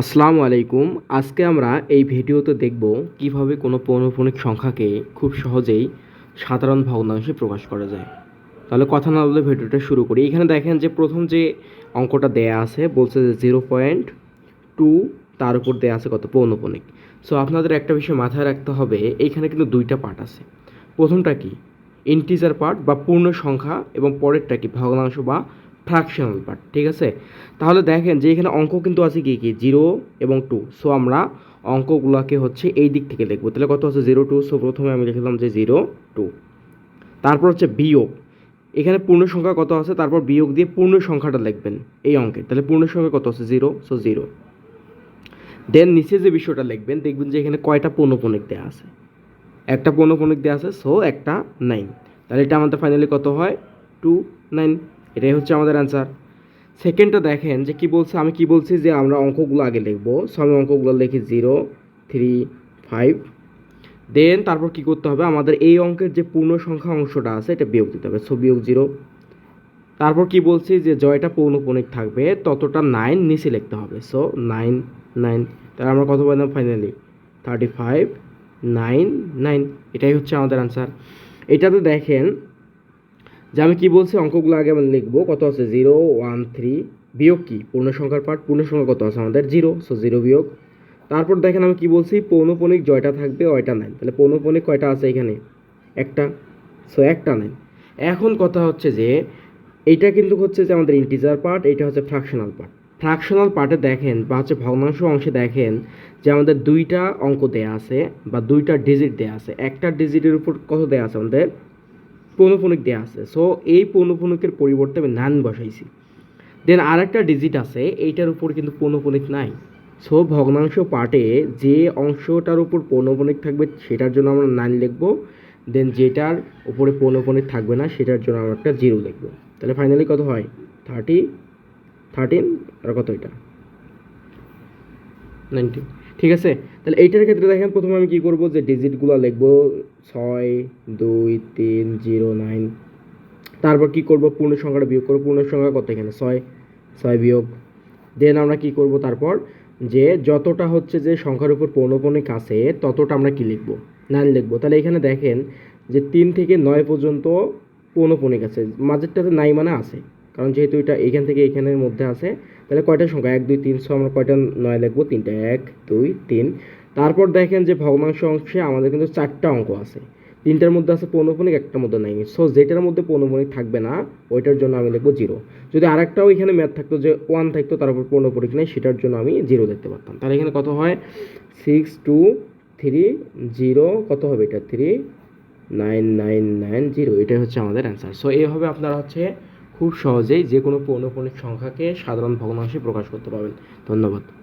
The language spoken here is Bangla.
আসসালামু আলাইকুম। আজকে আমরা এই ভিডিওতে দেখব কীভাবে কোনো পৌনঃপুনিক সংখ্যাকে খুব সহজেই সাধারণ ভগ্নাংশে প্রকাশ করা যায়। তাহলে কথা না বলে ভিডিওটা শুরু করি। এখানে দেখেন যে প্রথম যে অঙ্কটা দেয়া আছে, বলছে যে জিরো পয়েন্ট টু, তার উপর দেয়া আছে কত? পৌনঃপুনিক। সো আপনাদের একটা বিষয় মাথায় রাখতে হবে এইখানে কিন্তু দুইটা পার্ট আছে। প্রথমটা কি? ইন্টিজার পার্ট বা পূর্ণ সংখ্যা এবং পরেরটা কি? ভগ্নাংশ বা ফ্র্যাকশনাল পার্ট ঠিক আছে? তাহলে দেখেন যে এখানে অঙ্ক কিন্তু আছে কি কি? জিরো এবং টু সো আমরা অঙ্কগুলোকে হচ্ছে এই দিক থেকে লিখব তাহলে কত আছে? জিরো টু সো প্রথমে আমি লিখলাম যে জিরো টু তারপর হচ্ছে বিয়োগ। এখানে পূর্ণ সংখ্যা কত আছে? তারপর বিয়োগ দিয়ে পূর্ণ সংখ্যাটা লিখবেন এই অঙ্কে। তাহলে পূর্ণ সংখ্যা কত আছে? জিরো সো জিরো দেন নিচে যে বিষয়টা লিখবেন, দেখবেন যে এখানে কয়টা পৌনঃপুনিক দেওয়া আছে। একটা পৌনঃপুনিক দেওয়া আছে সো একটা নাইন তাহলে এটা আমাদের ফাইনালি কত হয়? টু নাইন এটাই হচ্ছে আমাদের অ্যান্সার সেকেন্ডটা দেখেন যে কি বলছে, আমি কি বলছি যে আমরা অঙ্কগুলো আগে লিখব। সো আমি অঙ্কগুলো লিখি জিরো থ্রি ফাইভ দেন তারপর কি করতে হবে? আমাদের এই অঙ্কের যে পূর্ণ সংখ্যা অংশটা আছে, এটা বিয়োগ দিতে হবে। সো বিয়োগ জিরো তারপর কি বলছি যে জয়টা পৌনঃপুনিক থাকবে, ততটা নাইন নিচে লিখতে হবে। সো নাইন নাইন তাহলে আমরা কত পাইলাম finally thirty five nine nine এটাই হচ্ছে আমাদের আনসার এটাতে দেখেন যে আমি কী বলছি, অঙ্কগুলো আগে আমি লিখব। কত আছে? Zero, one, three. বিয়োগ কী? পূর্ণ সংখ্যার পার্ট পূর্ণ সংখ্যা কত আছে আমাদের? জিরো সো জিরো বিয়োগ। তারপর দেখেন আমি কি বলছি, পৌনপনিক জয়টা থাকবে ওয়টা নাইন তাহলে পৌনপনিক কয়টা আছে এখানে? একটা। সো একটা নাইন এখন কথা হচ্ছে যে, এইটা কিন্তু হচ্ছে যে আমাদের ইন্টিজার পার্ট এটা হচ্ছে ফ্র্যাকশনাল পার্ট ফ্র্যাকশনাল পার্টে দেখেন বা হচ্ছে ভগ্নাংশ অংশে দেখেন যে আমাদের দুইটা অঙ্ক দেয়া আছে বা দুইটা ডিজিট দেয়া আছে। একটা ডিজিটের উপর কত দেয়া আছে আমাদের? পৌনপুনিক দেওয়া আছে। সো এই পৌনপুনিকের পরিবর্তে আমি নান বসাইছি। দেন আরেকটা ডিজিট আছে, এইটার উপর কিন্তু পৌনপুনিক নাই। সো ভগ্নাংশ পার্টে যে অংশটার উপর পৌনপুনিক থাকবে, সেটার জন্য আমরা নাইন লিখব। দেন যেটার উপরে পৌনপুনিক থাকবে না, সেটার জন্য আমরা একটা জিরো লিখব। তাহলে ফাইনালি কত হয়? থার্টি থার্টিন আর কত এটা? নাইনটিন ঠিক আছে? তাহলে এইটার ক্ষেত্রে দেখেন প্রথমে আমি কী করব? যে ডিজিটগুলো লিখব ছয়, দুই, তিন, জিরো নাইন তারপর কি করব? পূর্ণ সংখ্যাটা বিয়োগ করব। পূর্ণ সংখ্যা কত এখানে? ছয়। ছয় বিয়োগ। দেন আমরা কি করব তারপর? যে যতটা হচ্ছে যে সংখ্যার উপর পৌনপনিক আছে, ততটা আমরা কি লিখব? নাইন লিখব। তাহলে এখানে দেখেন যে তিন থেকে নয় পর্যন্ত পৌনপনিক আছে। মাঝেরটাতে নাই মানে আছে। কারণ যেহেতু এটা এখান থেকে এখানের মধ্যে আছে, তাহলে কয়টা সংখ্যা? এক, দুই, তিন তিনশো আমরা কয়টা? নয় লিখব, তিনটা। এক, দুই, তিন। তারপর দেখেন যে ভগ্নাংশ অংশে আমাদের কিন্তু চারটা অঙ্ক আছে। তিনটার মধ্যে আছে পৌনপনিক একটার মধ্যে নাই। সো যেটার মধ্যে পৌনপনিক থাকবে না, ওইটার জন্য আমি লিখব জিরো। যদি আরেকটাও এখানে ম্যাথ থাকতো যে ওয়ান থাকতো, তার উপর পৌনপনিক নেই, সেটার জন্য আমি জিরো দেখতে পারতাম। তাহলে এখানে কত হয়? সিক্স টু থ্রি জিরো কত হবে এটা? Three nine nine nine zero এটাই হচ্ছে আমাদের অ্যান্সার সো এইভাবে আপনারা হচ্ছে খুব সহজেই যে কোনো পৌনপনিক সংখ্যাকে সাধারণ ভগ্নাংশে প্রকাশ করতে পারবেন। ধন্যবাদ।